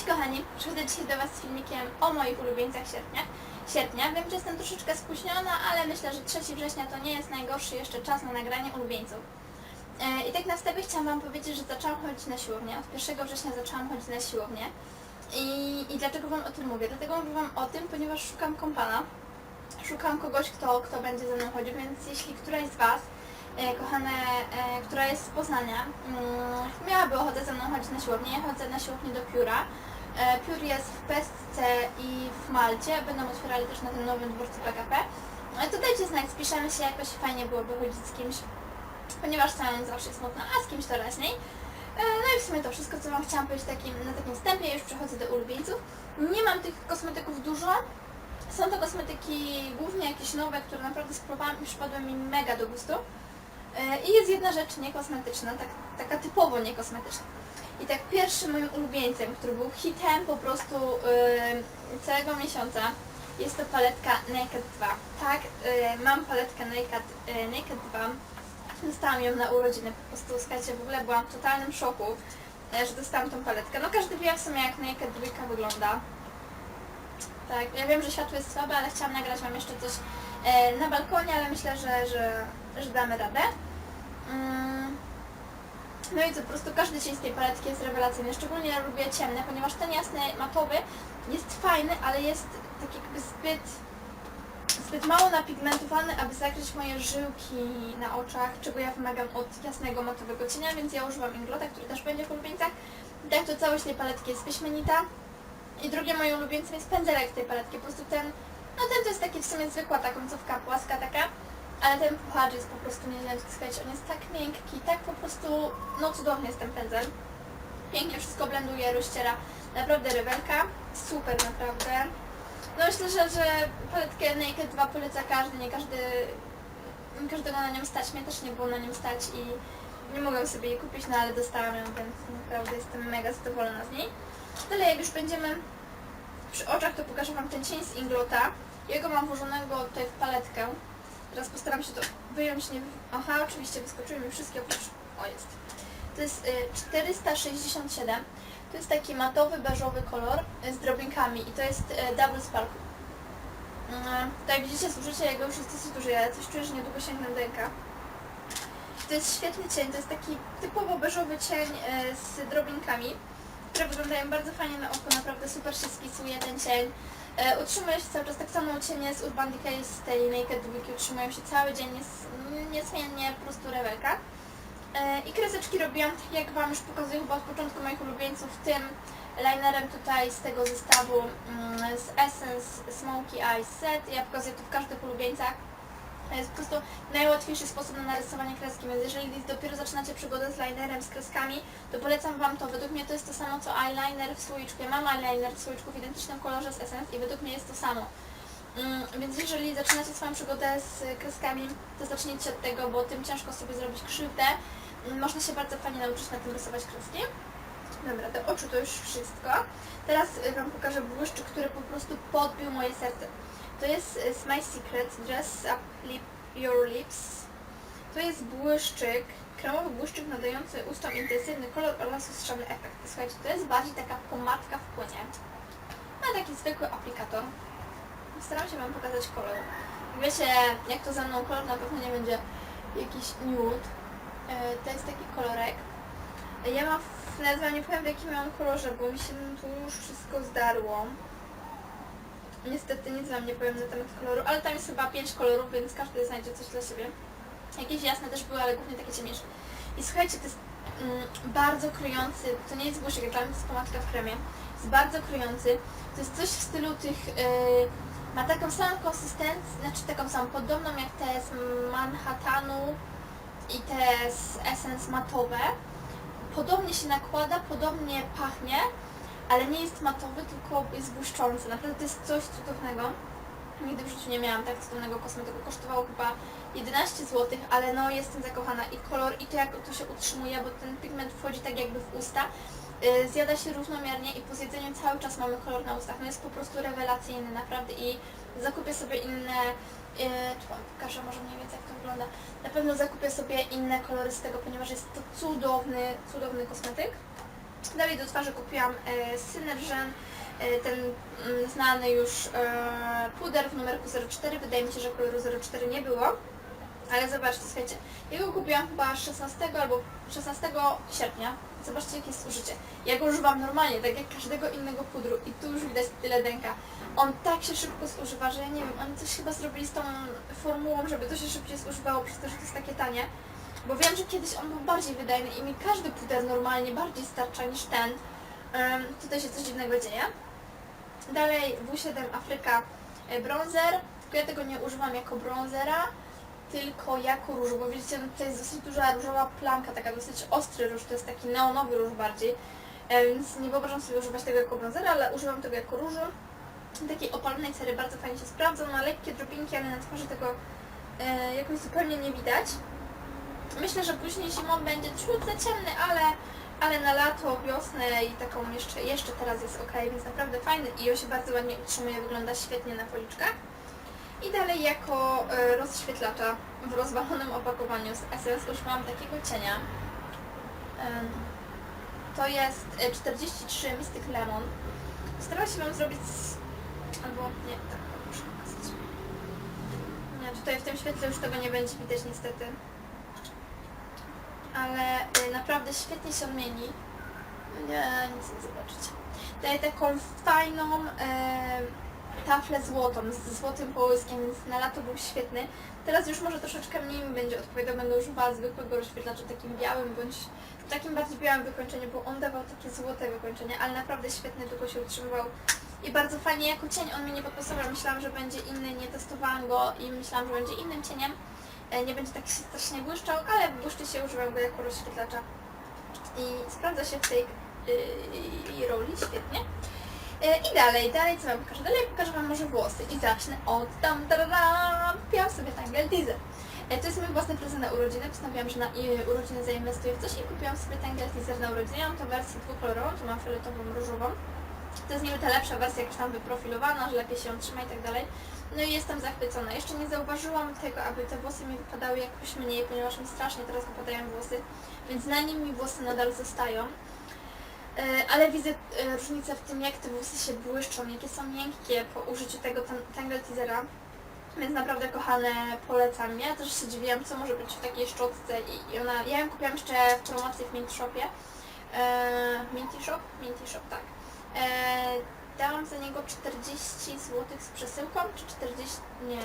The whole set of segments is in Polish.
Cześć kochani, przychodzę dzisiaj do Was z filmikiem o moich ulubieńcach sierpnia. sierpnia. Wiem, że jestem troszeczkę spóźniona, ale myślę, że 3 września to nie jest najgorszy jeszcze czas na nagranie ulubieńców. E, I tak na wstępie chciałam Wam powiedzieć, że zaczęłam chodzić na siłownię. Od 1 września zaczęłam chodzić na siłownię. I, I dlaczego Wam o tym mówię? Dlatego mówię Wam o tym, ponieważ szukam kompana. Szukam kogoś, kto, kto będzie ze mną chodził, więc jeśli któraś z Was e, kochane, e, która jest z Poznania, mm, miałaby ochotę ze mną chodzić na siłownię. Ja chodzę na siłownię do Pióra. E, Piór jest w Pestce i w Malcie. Będą otwierali też na tym nowym dworcu PKP. E, to dajcie znać, spiszemy się, jakoś fajnie byłoby chodzić z kimś, ponieważ sam zawsze smutno, a z kimś to raźniej. E, No i w sumie to wszystko, co Wam chciałam powiedzieć takim, na takim wstępie, już przechodzę do ulubieńców. Nie mam tych kosmetyków dużo, są to kosmetyki głównie jakieś nowe, które naprawdę spróbowałam i przypadły mi mega do gustu. E, I jest jedna rzecz niekosmetyczna, tak, taka typowo niekosmetyczna. I tak pierwszym moim ulubieńcem, który był hitem po prostu yy, całego miesiąca, jest to paletka Naked 2. Tak, yy, mam paletkę Naked, yy, Naked 2. Dostałam ją na urodziny, po prostu słuchajcie, w ogóle byłam w totalnym szoku, e, że dostałam tą paletkę. No każdy wie w sumie jak Naked 2 wygląda. Tak, ja wiem, że światło jest słabe, ale chciałam nagrać Wam jeszcze coś e, na balkonie, ale myślę, że, że, że damy radę. Mm. No i co, po prostu każdy cień z tej paletki jest rewelacyjny, szczególnie lubię ciemne, ponieważ ten jasny matowy jest fajny, ale jest tak jakby zbyt, zbyt mało napigmentowany, aby zakryć moje żyłki na oczach, czego ja wymagam od jasnego matowego cienia, więc ja używam Inglota, który też będzie w ulubieńcach. I tak to całość tej paletki jest wyśmienita. I drugie moim ulubieńcem jest pędzelek z tej paletki, po prostu ten, no ten to jest taki w sumie zwykła ta końcówka płaska taka, ale ten puchacz jest po prostu nieziemski, słuchajcie, on jest tak miękki, tak po prostu, no cudowny jest ten pędzel. Pięknie wszystko blenduje, rozściera, naprawdę rewelka, super naprawdę. No myślę, że, że paletkę Naked 2 poleca każdy, nie każdy, nie każdego na nią stać, mnie też nie było na nią stać i nie mogłam sobie jej kupić, no ale dostałam ją, więc naprawdę jestem mega zadowolona z niej. Dalej jak już będziemy przy oczach, to pokażę Wam ten cień z Inglota. Jego mam włożonego tutaj w paletkę. Teraz postaram się to wyjąć, nie... Aha, oczywiście wyskoczyły mi wszystkie oprócz... O, jest. To jest y, 467. To jest taki matowy, beżowy kolor y, z drobinkami i to jest y, Double Sparkle. Mm, tak widzicie, zużycie jego już jest dosyć duże, ale coś czuję, że niedługo sięgnę do ręka. To jest świetny cień, to jest taki typowo beżowy cień y, z drobinkami, które wyglądają bardzo fajnie na oko, naprawdę super się spisuje ten cień. E, się cały czas tak samo cienie z Urban Decay z tej Naked Dwójki utrzymują się cały dzień, jest niezmiennie po prostu rewelka. E, I kreseczki robiłam, tak jak Wam już pokazuję chyba od początku moich ulubieńców, tym linerem tutaj z tego zestawu mm, z Essence Smoky Eyes Set. Ja pokazuję to w każdych ulubieńcach. To jest po prostu najłatwiejszy sposób na narysowanie kreski, więc jeżeli dopiero zaczynacie przygodę z linerem, z kreskami, to polecam Wam to. Według mnie to jest to samo co eyeliner w słoiczku. Ja mam eyeliner w słoiczku w identycznym kolorze z Essence i według mnie jest to samo. Mm, więc jeżeli zaczynacie swoją przygodę z kreskami, to zacznijcie od tego, bo tym ciężko sobie zrobić krzywdę. Mm, Można się bardzo fajnie nauczyć na tym rysować kreski. Dobra, do oczu to już wszystko. Teraz y, Wam pokażę błyszczyk, który po prostu podbił moje serce. To jest My Secret Dress Up Lip Your Lips. To jest błyszczyk, kremowy błyszczyk nadający ustom intensywny kolor oraz lustrzany efekt. Słuchajcie, to jest bardziej taka pomadka w płynie. Ma taki zwykły aplikator. Staram się Wam pokazać kolor. Wiecie, jak to ze mną kolor na pewno nie będzie jakiś nude. E, To jest taki kolorek. Ja mam w nazwę, nie powiem w jakim miałam kolorze, bo mi się tu już wszystko zdarło. Niestety nic Wam nie powiem na temat koloru, ale tam jest chyba 5 kolorów, więc każdy znajdzie coś dla siebie. Jakieś jasne też były, ale głównie takie ciemniejsze. I słuchajcie, to jest mm, bardzo kryjący, to nie jest błyszczyk, dla mnie to jest pomadka w kremie. Jest bardzo kryjący. To jest coś w stylu tych... Yy, ma taką samą konsystencję, znaczy taką samą, podobną jak te z Manhattanu i te z Essence matowe. Podobnie się nakłada, podobnie pachnie, ale nie jest matowy, tylko jest błyszczący. Naprawdę to jest coś cudownego. Nigdy w życiu nie miałam tak cudownego kosmetyku. Kosztowało chyba 11 zł, ale no jestem zakochana. I kolor, i to jak to się utrzymuje, bo ten pigment wchodzi tak jakby w usta. Yy, zjada się równomiernie i po zjedzeniu cały czas mamy kolor na ustach. No jest po prostu rewelacyjny, naprawdę. I zakupię sobie inne... Yy, tu pokażę może mniej więcej jak to wygląda. Na pewno zakupię sobie inne kolory z tego, ponieważ jest to cudowny, cudowny kosmetyk. Dalej do twarzy kupiłam e, Synergen, e, ten mm, znany już e, puder w numerku 04. Wydaje mi się, że koloru 04 nie było. Ale zobaczcie, słuchajcie, jego kupiłam chyba 16 albo 16 sierpnia. Zobaczcie jakie jest użycie. Ja go używam normalnie, tak jak każdego innego pudru i tu już widać tyle dęka. On tak się szybko zużywa, że ja nie wiem, oni coś chyba zrobili z tą formułą, żeby to się szybciej zużywało przez to, że to jest takie tanie. Bo wiem, że kiedyś on był bardziej wydajny i mi każdy puder normalnie bardziej starcza niż ten. Um, tutaj się coś dziwnego dzieje. Dalej W7 Afryka e, bronzer, tylko ja tego nie używam jako bronzera, tylko jako róż, bo widzicie, no tutaj jest dosyć duża różowa plamka, taka dosyć ostry róż, to jest taki neonowy róż bardziej, więc nie wyobrażam sobie używać tego jako bronzera, ale używam tego jako różu. Takiej opalonej cery bardzo fajnie się sprawdza, ma lekkie drobinki, ale na twarzy tego e, jakoś zupełnie nie widać. Myślę, że później zimą będzie ciut za ciemny, ale, ale na lato, wiosnę i taką jeszcze, jeszcze teraz jest ok, więc naprawdę fajny i on się bardzo ładnie utrzymuje, wygląda świetnie na policzkach. I dalej jako e, rozświetlacza w rozwalonym opakowaniu z Essence używałam takiego cienia. To jest e, 43 Mystic Lemon. Starałam się Wam zrobić albo nie, tak, muszę pokazać. Nie, tutaj w tym świetle już tego nie będzie widać niestety. Ale y, naprawdę świetnie się on mieni. Nie, nic nie zobaczycie. Daje taką fajną y, taflę złotą, z złotym połyskiem, więc na lato był świetny. Teraz już może troszeczkę mniej mi będzie odpowiadał, będę używała zwykłego rozświetlacza takim białym, bądź takim bardziej białym wykończeniu, bo on dawał takie złote wykończenie, ale naprawdę świetny, długo się utrzymywał. I bardzo fajnie jako cień on mnie nie podpasował. Myślałam, że będzie inny, nie testowałam go i myślałam, że będzie innym cieniem. E, Nie będzie tak strasznie błyszczał, ale błyszczy się, używam go jako rozświetlacza. I sprawdza się w tej yy, roli świetnie. E, I dalej, dalej co Wam pokażę? Dalej pokażę Wam może włosy i zacznę od tam, tarara, kupiłam sobie Tangle Teaser. To jest mój własny prezent na urodziny, postanowiłam, że na e, urodziny zainwestuję w coś i kupiłam sobie Tangle Teaser na urodziny. Mam to wersję dwukolorową, tu mam fioletową, różową. To jest niby ta lepsza wersja, jakaś tam wyprofilowana, że lepiej się trzyma i tak dalej. No i jestem zachwycona. Jeszcze nie zauważyłam tego, aby te włosy mi wypadały jakoś mniej, ponieważ mi strasznie teraz wypadają włosy, więc na nim mi włosy nadal zostają. E, Ale widzę e, różnicę w tym, jak te włosy się błyszczą, jakie są miękkie po użyciu tego tan- Tangle Teasera. Więc naprawdę kochane polecam. Ja też się dziwiłam, co może być w takiej szczotce i, ona... Ja ją kupiłam jeszcze w promocji w Mint Shopie. E, Minty Shop? Minty Shop, tak. E, dałam za niego 40 zł z przesyłką, czy 40, nie,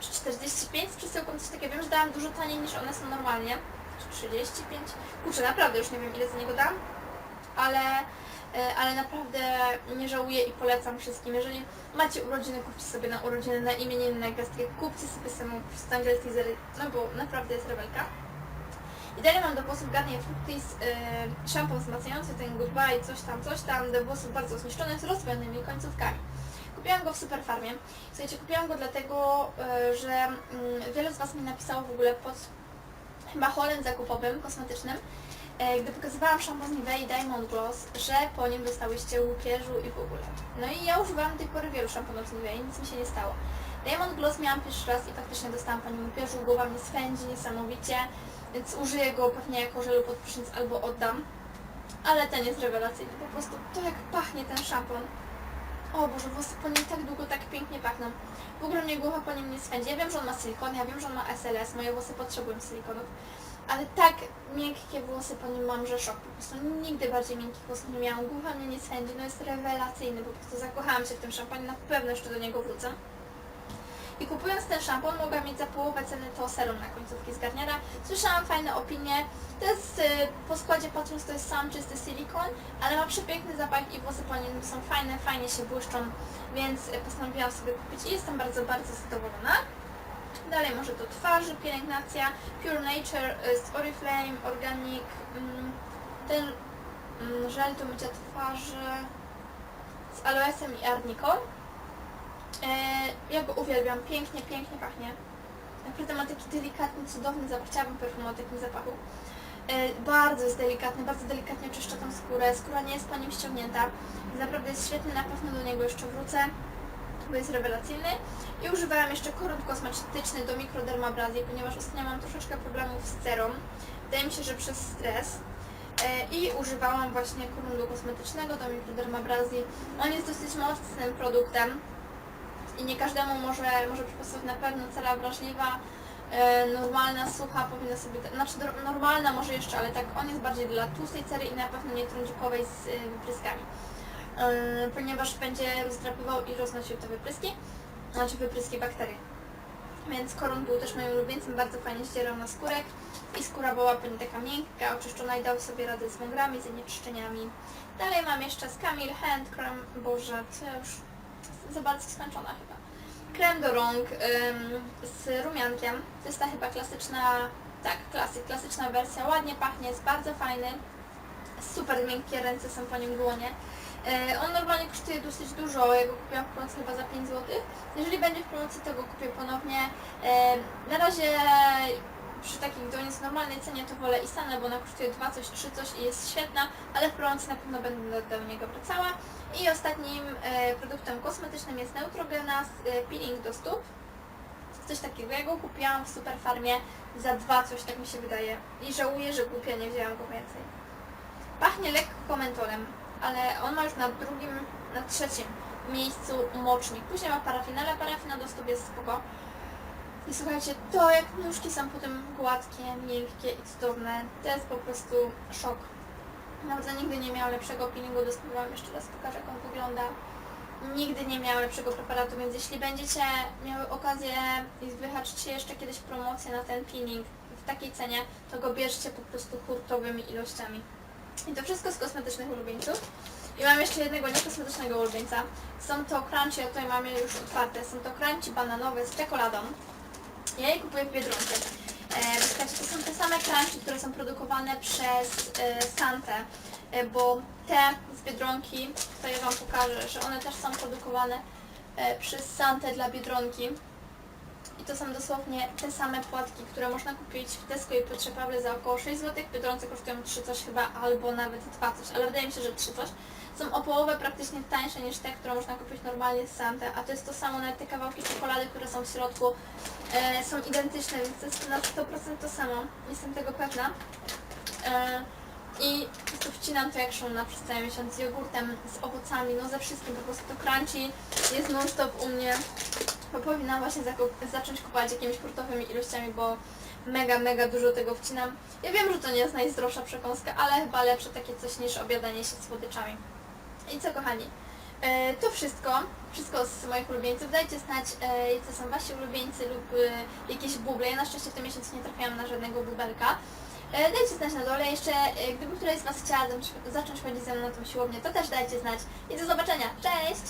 czy 45 z przesyłką, coś takiego. Wiem, że dałam dużo taniej niż one są normalnie, czy 35. Kurczę, naprawdę już nie wiem ile za niego dam, ale, e, ale naprawdę nie żałuję i polecam wszystkim. Jeżeli macie urodziny, kupcie sobie na urodziny, na imieniny, na gwiazdkę, kupcie sobie samą Stangle Teaser, no bo naprawdę jest rewelka. I dalej mam do włosów Garnier Fructis yy, szampon wzmacniający, ten Goodbye, coś tam, coś tam, do włosów bardzo zniszczone z rozwianymi końcówkami. Kupiłam go w Superfarmie. Słuchajcie, kupiłam go dlatego, yy, że yy, wiele z Was mi napisało w ogóle pod chyba holem zakupowym, kosmetycznym, yy, gdy pokazywałam szampon Nivea Diamond Gloss, że po nim dostałyście łupieżu i w ogóle. No i ja używałam do tej pory wielu szamponów z Nivea i nic mi się nie stało. Diamond Gloss miałam pierwszy raz i faktycznie dostałam po nim łupieżu, głowa mnie swędzi niesamowicie więc użyję go pewnie jako żelu pod prysznic albo oddam. Ale ten jest rewelacyjny, po prostu to jak pachnie ten szampon. O Boże, włosy po nim tak długo, tak pięknie pachną. W ogóle mnie głowa po nim nie swędzi. Ja wiem, że on ma silikon, ja wiem, że on ma SLS, moje włosy potrzebują silikonów. Ale tak miękkie włosy po nim mam, że szok. Po prostu nigdy bardziej miękkich włosów nie miałam. Głowa mnie nie swędzi, no jest rewelacyjny. Po prostu zakochałam się w tym szamponie, na pewno jeszcze do niego wrócę. I kupując ten szampon mogłam mieć za połowę ceny to serum na końcówki z Garniera. Słyszałam fajne opinie. To jest y, po składzie patrząc to jest sam czysty silikon, ale ma przepiękny zapach i włosy po nim są fajne, fajnie się błyszczą, więc y, postanowiłam sobie kupić i jestem bardzo, bardzo zadowolona. Dalej może do twarzy, pielęgnacja, Pure Nature y, z Oriflame, Organic, mm, ten mm, żel do mycia twarzy z aloesem i arniką. E, ja go uwielbiam, pięknie, pięknie pachnie. Naprawdę ma taki delikatny, cudowny zapach. Chciałabym perfum o takim zapachu. E, bardzo jest delikatny, bardzo delikatnie czyszcza tą skórę. Skóra nie jest po nim ściągnięta. Naprawdę jest świetny, na pewno do niego jeszcze wrócę, bo jest rewelacyjny. I używałam jeszcze korund kosmetyczny do mikrodermabrazji, ponieważ ostatnio mam troszeczkę problemów z cerą. Wydaje mi się, że przez stres. i używałam właśnie korundu kosmetycznego do Microderma Brazil. On jest dosyć mocnym produktem i nie każdemu może, może przypasować na pewno cera wrażliwa, e, normalna, sucha powinna sobie, znaczy normalna może jeszcze, ale tak on jest bardziej dla tłustej cery i na pewno nie trądzikowej z e, wypryskami. E, ponieważ będzie rozdrapywał i roznosił te wypryski, znaczy wypryski bakterii. Więc koron był też moim ulubieńcem, bardzo fajnie ścierał na skórek i skóra była pewnie taka miękka, oczyszczona i dał sobie radę z węgrami, z zanieczyszczeniami. Dalej mam jeszcze z Camille Hand Cream, boże, to ja już za bardzo skończona chyba. Krem do rąk ym, z rumiankiem, to jest ta chyba klasyczna, tak, klasyk, klasyczna wersja, ładnie pachnie, jest bardzo fajny, super miękkie ręce są po nim dłonie. E, On normalnie kosztuje dosyć dużo, ja go kupiłam w promocji chyba za 5 zł. Jeżeli będzie w promocji, to go kupię ponownie. E, Na razie przy takiej dłoniec normalnej cenie to wolę Isanę, bo ona kosztuje 2 coś, 3 coś i jest świetna, ale w promocji na pewno będę do niego wracała. I ostatnim e, produktem kosmetycznym jest Neutrogena e, peeling do stóp. Coś takiego, ja go kupiłam w Superfarmie za 2 coś, tak mi się wydaje. I żałuję, że głupia nie wzięłam go więcej. Pachnie lekko mentolem, ale on ma już na drugim, na trzecim miejscu mocznik. Później ma parafinę, ale parafina do stóp jest spoko. I słuchajcie, to jak nóżki są potem gładkie, miękkie i cudowne, to jest po prostu szok. Naprawdę nigdy nie miałam lepszego peelingu do stóp, wam jeszcze raz pokażę jak on wygląda. Nigdy nie miałam lepszego preparatu, więc jeśli będziecie miały okazję i wyhaczycie jeszcze kiedyś promocję na ten peeling w takiej cenie, to go bierzcie po prostu hurtowymi ilościami. I to wszystko z kosmetycznych ulubieńców. I mam jeszcze jednego niekosmetycznego ulubieńca. Są to crunchy, ja tutaj mam je już otwarte. Są to crunchy bananowe z czekoladą. Ja je kupuję w Biedronce. Słuchajcie, to są te same crunchy, które są produkowane przez e, Santę, e, bo te z Biedronki, tutaj ja Wam pokażę, że one też są produkowane e, przez Santę dla Biedronki. I to są dosłownie te same płatki, które można kupić w Tesco i Potrzebable za około 6 zł. Biedronce kosztują 3 coś chyba, albo nawet 2 coś, ale wydaje mi się, że 3 coś. Są o połowę praktycznie tańsze niż te, które można kupić normalnie z Sante, a to jest to samo, nawet te kawałki czekolady, które są w środku e, są identyczne, więc to jest na 100% to samo. Jestem tego pewna. E, I po prostu wcinam to jak szumna przez cały miesiąc z jogurtem, z owocami, no ze wszystkim, po prostu to crunchy jest non stop u mnie. Bo powinnam właśnie zacząć kupować jakimiś hurtowymi ilościami, bo mega, mega dużo tego wcinam. Ja wiem, że to nie jest najzdrowsza przekąska, ale chyba lepsze takie coś niż obiadanie się słodyczami. I co kochani, e, to wszystko, wszystko z moich ulubieńców. Dajcie znać, e, jacy są wasi ulubieńcy lub e, jakieś buble. Ja na szczęście w tym miesiącu nie trafiłam na żadnego bubelka. Dajcie znać na dole. Jeszcze gdyby któraś z Was chciała zacząć chodzić ze mną na tą siłownię, to też dajcie znać. I do zobaczenia. Cześć!